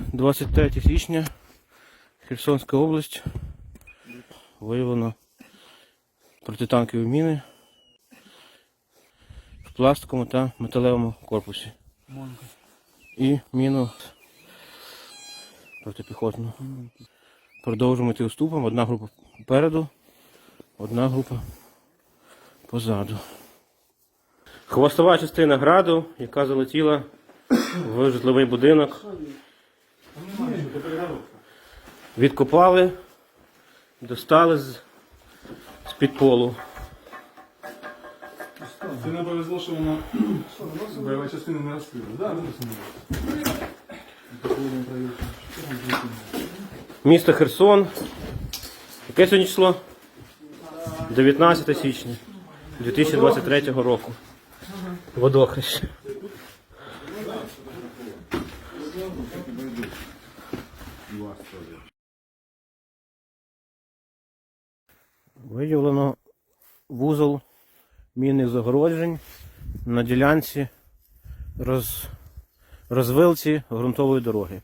23 січня, Херсонська область. Виявлено протитанкові міни в пластиковому та металевому корпусі. І міну протипіхотну. Продовжуємо йти уступом. Одна група попереду, одна група позаду. Хвостова частина граду, яка залетіла в житловий будинок. Відкопали, достали з-під полу. Це не повезло, що вона бойова частина не розкрила. Да, Місто Херсон. Яке сьогодні число? 19 січня 2023 року. Водохрещ. Виявлено вузол мінних загороджень на ділянці роз... розвилці ґрунтової дороги.